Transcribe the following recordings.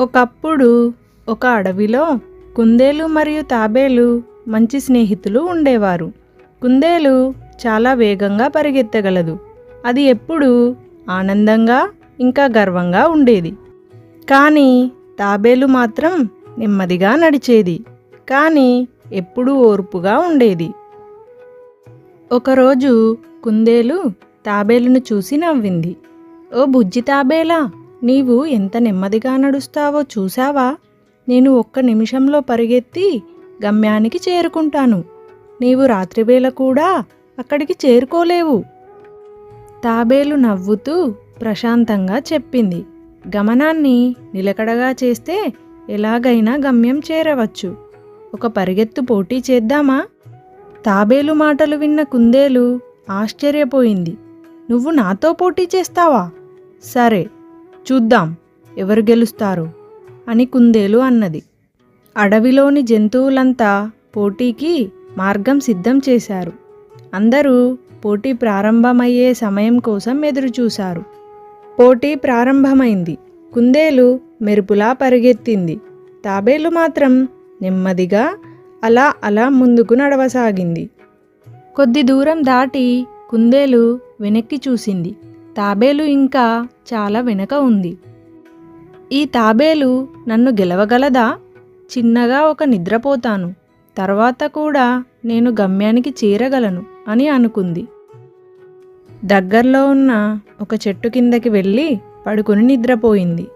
ఒకప్పుడు ఒక అడవిలో కుందేలు మరియు తాబేలు మంచి స్నేహితులు ఉండేవారు. కుందేలు చాలా వేగంగా పరిగెత్తగలదు. అది ఎప్పుడూ ఆనందంగా ఇంకా గర్వంగా ఉండేది. కానీ తాబేలు మాత్రం నెమ్మదిగా నడిచేది. కానీ ఎప్పుడూ ఓర్పుగా ఉండేది. ఒకరోజు కుందేలు తాబేలును చూసి నవ్వింది. ఓ బుజ్జి తాబేలా నీవు ఎంత నెమ్మదిగా నడుస్తావో చూశావా? నేను ఒక్క నిమిషంలో పరిగెత్తి గమ్యానికి చేరుకుంటాను. నీవు రాత్రివేళ కూడా అక్కడికి చేరుకోలేవు. తాబేలు నవ్వుతూ ప్రశాంతంగా చెప్పింది. గమనాన్ని నిలకడగా చేస్తే ఎలాగైనా గమ్యం చేరవచ్చు. ఒక పరిగెత్తు పోటీ చేద్దామా? తాబేలు మాటలు విన్న కుందేలు ఆశ్చర్యపోయింది. నువ్వు నాతో పోటీ చేస్తావా? సరే చూద్దాం ఎవరు గెలుస్తారు? అని కుందేలు అన్నది. అడవిలోని జంతువులంతా పోటీకి మార్గం సిద్ధం చేశారు. అందరూ పోటీ ప్రారంభమయ్యే సమయం కోసం ఎదురుచూశారు. పోటీ ప్రారంభమైంది. కుందేలు మెరుపులా పరిగెత్తింది. తాబేలు మాత్రం నెమ్మదిగా అలా అలా ముందుకు నడవసాగింది. కొద్ది దూరం దాటి కుందేలు వెనక్కి చూసింది. తాబేలు ఇంకా చాలా వెనక ఉంది. ఈ తాబేలు నన్ను గెలవగలదా? చిన్నగా ఒక నిద్రపోతాను. తర్వాత కూడా నేను గమ్యానికి చేరగలను అని అనుకుంది. దగ్గరలో ఉన్న ఒక చెట్టు కిందకి వెళ్ళి పడుకుని నిద్రపోయింది.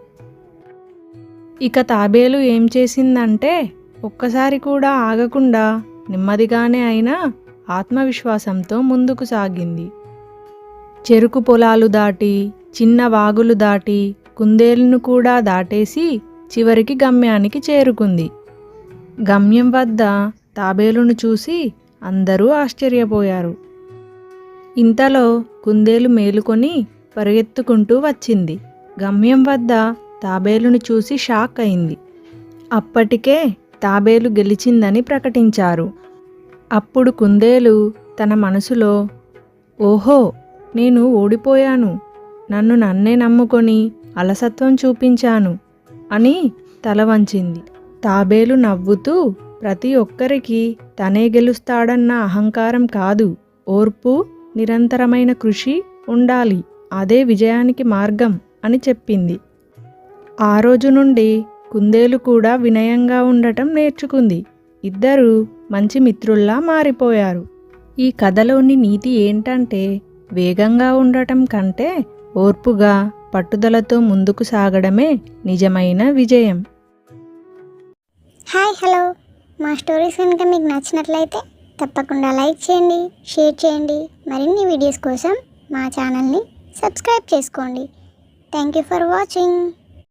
ఇక తాబేలు ఏం చేసిందంటే ఒక్కసారి కూడా ఆగకుండా నెమ్మదిగానే అయినా ఆత్మవిశ్వాసంతో ముందుకు సాగింది. చెరుకు పొలాలు దాటి చిన్న వాగులు దాటి కుందేలును కూడా దాటేసి చివరికి గమ్యానికి చేరుకుంది. గమ్యం వద్ద తాబేలును చూసి అందరూ ఆశ్చర్యపోయారు. ఇంతలో కుందేలు మేలుకొని పరిగెత్తుకుంటూ వచ్చింది. గమ్యం వద్ద తాబేలును చూసి షాక్ అయింది. అప్పటికే తాబేలు గెలిచిందని ప్రకటించారు. అప్పుడు కుందేలు తన మనసులో ఓహో నేను ఓడిపోయాను. నన్ను నన్నే నమ్ముకొని అలసత్వం చూపించాను అని తల వంచింది. తాబేలు నవ్వుతూ ప్రతి ఒక్కరికి తనే గెలుస్తాడన్న అహంకారం కాదు ఓర్పు నిరంతరమైన కృషి ఉండాలి అదే విజయానికి మార్గం అని చెప్పింది. ఆ రోజు నుండి కుందేలు కూడా వినయంగా ఉండటం నేర్చుకుంది. ఇద్దరూ మంచి మిత్రుల్లా మారిపోయారు. ఈ కథలోని నీతి ఏంటంటే వేగంగా ఉండటం కంటే ఓర్పుగా పట్టుదలతో ముందుకు సాగడమే నిజమైన విజయం. Hi hello. మా స్టోరీస్ కనుక మీకు నచ్చినట్లయితే తప్పకుండా లైక్ చేయండి షేర్ చేయండి. మరిన్ని వీడియోస్ కోసం మా ఛానల్ని సబ్స్క్రైబ్ చేసుకోండి. Thank you for watching.